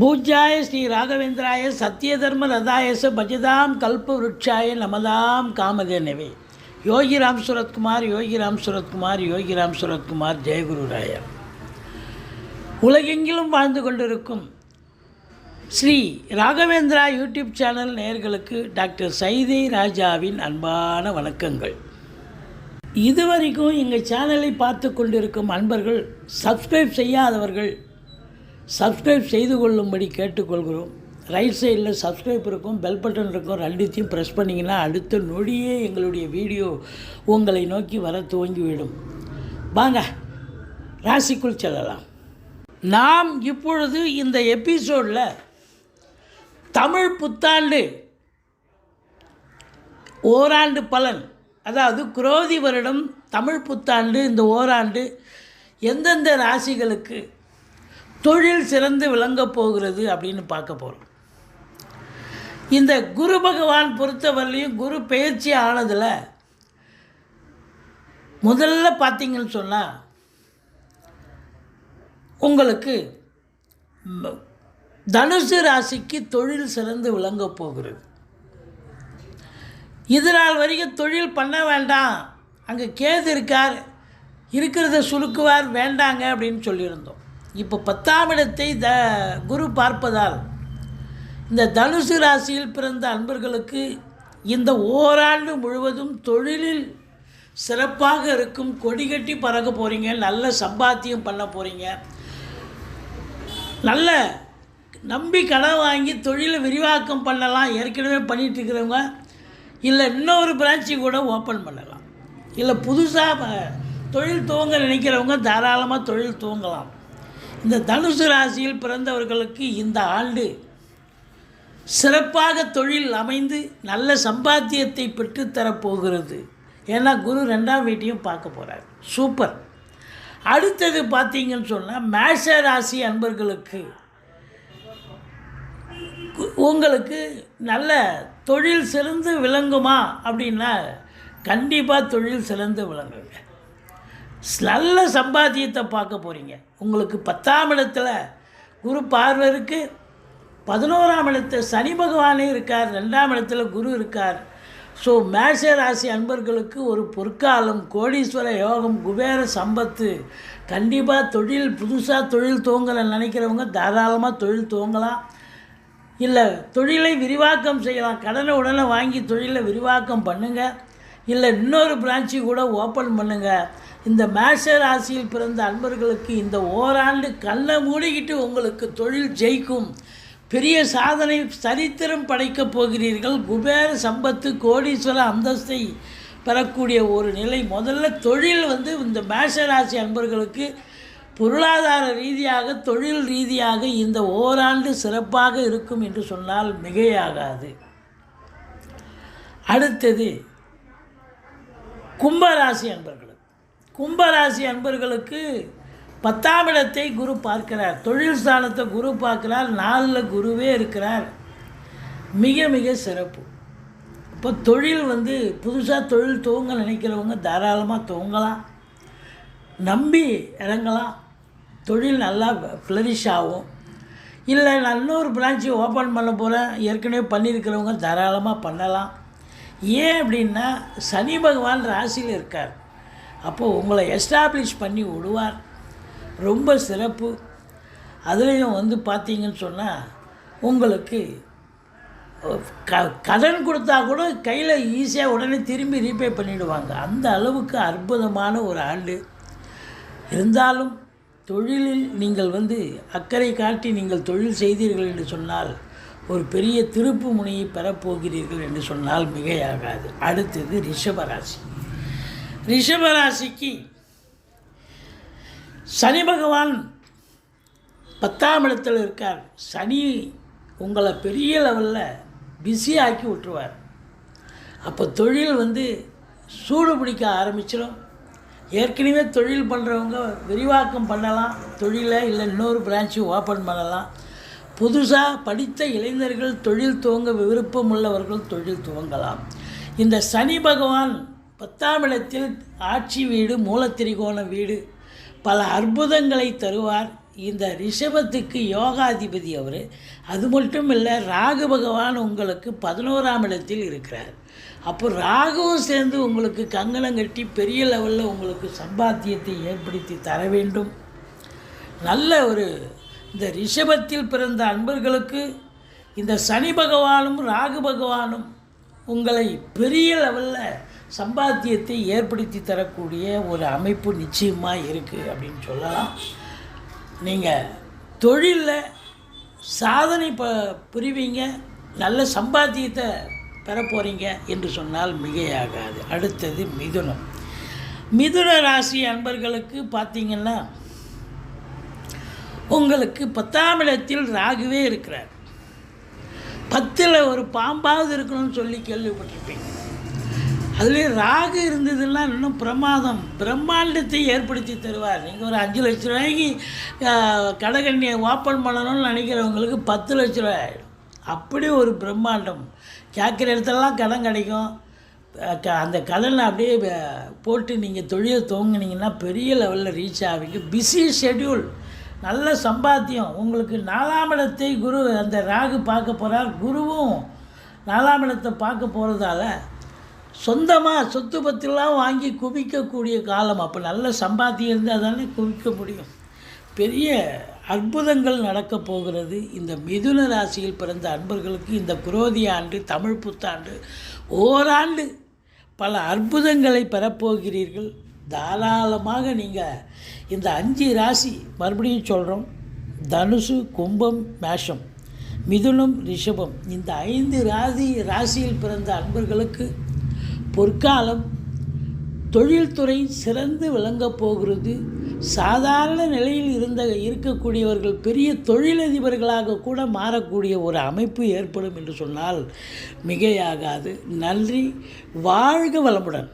பூஜ்யாய ஸ்ரீ ராகவேந்திராய சத்யதர்ம ரதாயச பஜதாம் கல்ப விருட்சாய நமதாம் காமதேனவே யோகிராம் சுரத்குமார் யோகிராம் சுரத்குமார் யோகிராம் சுரத்குமார் ஜெயகுரு ராயர். உலகெங்கிலும் வாழ்ந்து கொண்டிருக்கும் ஸ்ரீ ராகவேந்திரா யூடியூப் சேனல் நேர்களுக்கு டாக்டர் சைதை ராஜாவின் அன்பான வணக்கங்கள். இதுவரைக்கும் எங்கள் சேனலை பார்த்து கொண்டிருக்கும் அன்பர்கள் சப்ஸ்கிரைப் செய்யாதவர்கள் சப்ஸ்கிரைப் செய்து கொள்ளும்படி கேட்டுக்கொள்கிறோம். ரைட் சைடில் சப்ஸ்கிரைப் இருக்கும் பெல் பட்டன் இருக்கும். ரெண்டுத்தையும் ப்ரெஸ் பண்ணிங்கன்னா அடுத்த நொடியே எங்களுடைய வீடியோ உங்களை நோக்கி வர துவங்கிவிடும். வாங்க ராசிக்குள் செல்லலாம். நாம் இப்பொழுது இந்த எபிசோடில் தமிழ் புத்தாண்டு ஓராண்டு பலன் அதாவது குரோதி வருடம் தமிழ் புத்தாண்டு இந்த ஓராண்டு எந்தெந்த ராசிகளுக்கு தொழில் சிறந்து விளங்கப் போகிறது அப்படின்னு பார்க்க போகிறோம் இந்த குரு பகவான் பொறுத்தவரையிலையும் குரு பயிற்சி ஆனதில் முதல்ல பார்த்தீங்கன்னு சொன்னால் உங்களுக்கு தனுசு ராசிக்கு தொழில் சிறந்து விளங்கப் போகிறது. இது நாள் வரைக்கும் தொழில் பண்ண வேண்டாம். அங்கே கேது இருக்கார் இருக்கிறத சுருக்குவார் வேண்டாங்க அப்படின்னு சொல்லியிருந்தோம். இப்போ பத்தாம் இடத்தை த குரு பார்ப்பதால் இந்த தனுசு ராசியில் பிறந்த அன்பர்களுக்கு இந்த ஓராண்டு முழுவதும் தொழிலில் சிறப்பாக இருக்கும் கொடிகட்டி பறக்க போகிறீங்க நல்ல சம்பாத்தியம் பண்ண போகிறீங்க நல்ல நம்பி கடன் வாங்கி தொழிலை விரிவாக்கம் பண்ணலாம் ஏற்கனவே பண்ணிட்டு இருக்கிறவங்க. இல்லை இன்னொரு பிரான்ச்சு கூட ஓப்பன் பண்ணலாம். இல்லை புதுசாக தொழில் துவங்க நினைக்கிறவங்க தாராளமாக தொழில் துவங்கலாம். இந்த தனுசு ராசியில் பிறந்தவர்களுக்கு இந்த ஆண்டு சிறப்பாக தொழில் அமைந்து நல்ல சம்பாத்தியத்தை பெற்றுத்தரப்போகிறது ஏன்னா குரு ரெண்டாம் வீட்டையும் பார்க்க போகிறார் சூப்பர் அடுத்தது பார்த்தீங்கன்னு சொன்னால் மேஷ ராசி அன்பர்களுக்கு உங்களுக்கு நல்ல தொழில் சிறந்து விளங்குமா அப்படின்னா கண்டிப்பாக தொழில் சிறந்து விளங்குங்க. நல்ல சம்பாத்தியத்தை பார்க்க போகிறீங்க உங்களுக்கு பத்தாம் இடத்துல குரு பார்வை இருக்குது பதினோராம் இடத்துல சனி பகவானே இருக்கார். ரெண்டாம் இடத்துல குரு இருக்கார். ஸோ மேஷ ராசி அன்பர்களுக்கு ஒரு பொற்காலம் கோடீஸ்வர யோகம் குபேர சம்பத்து. கண்டிப்பாக தொழில் புதுசாக தொழில் துவங்கலை நினைக்கிறவங்க தாராளமாக தொழில் துவங்கலாம். இல்லை தொழிலை விரிவாக்கம் செய்யலாம். கடனை உடனே வாங்கி தொழிலை விரிவாக்கம் பண்ணுங்கள் இல்லை இன்னொரு பிரான்ச்சு கூட ஓப்பன் பண்ணுங்கள் இந்த மேஷ ராசியில் பிறந்த அன்பர்களுக்கு இந்த ஓராண்டு கண்ணை மூடிக்கிட்டு உங்களுக்கு தொழில் ஜெயிக்கும். பெரிய சாதனை சரித்திரம் படைக்கப் போகிறீர்கள். குபேர சம்பத்து கோடீஸ்வர அந்தஸ்தை பெறக்கூடிய ஒரு நிலை. முதல்ல தொழில் வந்து இந்த மேஷ ராசி அன்பர்களுக்கு பொருளாதார ரீதியாக தொழில் ரீதியாக இந்த ஓராண்டு சிறப்பாக இருக்கும் என்று சொன்னால் மிகையாகாது. அடுத்தது கும்பராசி அன்பர்கள். கும்பராசி அன்பர்களுக்கு பத்தாம் இடத்தை குரு பார்க்கிறார். தொழில் ஸ்தானத்தை குரு பார்க்கிறார். நாலில் குருவே இருக்கிறார். மிக மிக சிறப்பு. இப்போ தொழில் வந்து புதுசாக தொழில் துவங்க நினைக்கிறவங்க தாராளமாக துவங்கலாம். நம்பி இறங்கலாம். தொழில் நல்லா ஃப்ளரிஷ் ஆகும். இல்லை நான் இன்னொரு பிரான்ச்சு ஓப்பன் பண்ண போகிறேன் ஏற்கனவே பண்ணியிருக்கிறவங்க தாராளமாக பண்ணலாம். ஏன் அப்படின்னா சனி பகவான் ராசியில் இருக்கார். அப்போது உங்களை எஸ்டாப்ளிஷ் பண்ணி விடுவார். ரொம்ப சிறப்பு. அதுலேயும் வந்து பார்த்தீங்கன்னு சொன்னால் உங்களுக்கு க கடன் கொடுத்தா கூட கையில் ஈஸியாக உடனே திரும்பி ரீபே பண்ணிவிடுவாங்க அந்த அளவுக்கு அற்புதமான ஒரு ஆண்டு. இருந்தாலும் தொழிலில் நீங்கள் வந்து அக்கறை காட்டி நீங்கள் தொழில் செய்தீர்கள் என்று சொன்னால் ஒரு பெரிய திருப்பு முனையை பெறப்போகிறீர்கள் என்று சொன்னால் மிகையாகாது. அடுத்தது ரிஷபராசி ரிஷபராசிக்கு சனி பகவான் பத்தாம் இடத்தில் இருக்கார். சனி உங்களை பெரிய லெவலில் பிஸி ஆக்கி விட்டுருவார். அப்போ தொழில் வந்து சூடு பிடிக்க ஆரம்பிச்சிடும் ஏற்கனவே தொழில் பண்ணுறவங்க விரிவாக்கம் பண்ணலாம். தொழிலை இல்லை இன்னொரு பிரான்ச்சு ஓப்பன் பண்ணலாம். புதுசாக படித்த இளைஞர்கள் தொழில் துவங்க விருப்பம் உள்ளவர்கள் தொழில் துவங்கலாம். இந்த சனி பகவான் பத்தாம் இடத்தில் ஆட்சி வீடு மூலத்திரிகோண வீடு. பல அற்புதங்களை தருவார் இந்த ரிஷபத்துக்கு யோகாதிபதி அவர். அது மட்டும் இல்லை ராகு பகவான் உங்களுக்கு பதினோராம் இடத்தில் இருக்கிறார். அப்போ ராகுவும் சேர்ந்து உங்களுக்கு கங்கணம் கட்டி பெரிய லெவலில் உங்களுக்கு சம்பாத்தியத்தை ஏற்படுத்தி தர வேண்டும். நல்ல ஒரு இந்த ரிஷபத்தில் பிறந்த அன்பர்களுக்கு இந்த சனி பகவானும் ராகு பகவானும் உங்களை பெரிய லெவலில் சம்பாத்தியத்தை ஏற்படுத்தி தரக்கூடிய ஒரு அமைப்பு நிச்சயமாக இருக்குது அப்படின்னு சொல்லலாம். நீங்கள் தொழிலில் சாதனை ப புரிவீங்க நல்ல சம்பாத்தியத்தை பெற போகிறீங்க என்று சொன்னால் மிகையாகாது. அடுத்தது மிதுனம். மிதுன ராசி அன்பர்களுக்கு பார்த்தீங்கன்னா உங்களுக்கு பத்தாம் இடத்தில் ராகுவே இருக்கிறார். பத்தில் ஒரு பாம்பாவது இருக்கணும்னு சொல்லி கேள்விப்பட்டிருப்பீங்க. அதுலேயும் ராகு இருந்ததுன்னா இன்னும் பிரமாதம். பிரம்மாண்டத்தை ஏற்படுத்தி தருவார். நீங்கள் ஒரு அஞ்சு லட்ச ரூபாய்க்கு ஆஹ், கடகண்ணியை ஓப்பன் பண்ணணும்னு நினைக்கிறவங்களுக்கு பத்து லட்ச ரூபாய். ஆகிடும் அப்படி ஒரு பிரம்மாண்டம். கேட்குற இடத்துலலாம் கடன் கிடைக்கும். க- அந்த கடனை அப்படியே போட்டு நீங்கள் தொழிலை துவங்குனீங்கன்னா பெரிய லெவலில் ரீச் ஆவீங்க. பிஸி ஷெட்யூல் நல்ல சம்பாத்தியம். உங்களுக்கு நாலாம் இடத்தை குரு அந்த ராகு பார்க்க போகிறார் குருவும் நாலாம் இடத்தை பார்க்க போகிறதால சொந்தமாக சொத்து பத்திலாம் வாங்கி குவிக்கக்கூடிய காலம். அப்போ நல்ல சம்பாத்தியம் இருந்தால் தானே குவிக்க முடியும். பெரிய அற்புதங்கள் நடக்கப் போகிறது. இந்த மிதுன ராசியில் பிறந்த அன்பர்களுக்கு இந்த குரோதி ஆண்டு தமிழ் புத்தாண்டு ஓராண்டு பல அற்புதங்களை பெறப்போகிறீர்கள். தாராளமாக நீங்கள் இந்த அஞ்சு ராசி மறுபடியும் சொல்கிறோம் தனுசு கும்பம் மேஷம் மிதுனம் ரிஷபம். இந்த ஐந்து ராசி ராசியில் பிறந்த அன்பர்களுக்கு பொற்காலம் தொழில்துறை சிறந்து விளங்கப் போகிறது. சாதாரண நிலையில் இருந்த இருக்கக்கூடியவர்கள் பெரிய தொழிலதிபர்களாக கூட மாறக்கூடிய ஒரு அமைப்பு ஏற்படும் என்று சொன்னால் மிகையாகாது. நன்றி. வாழ்க வளமுடன்.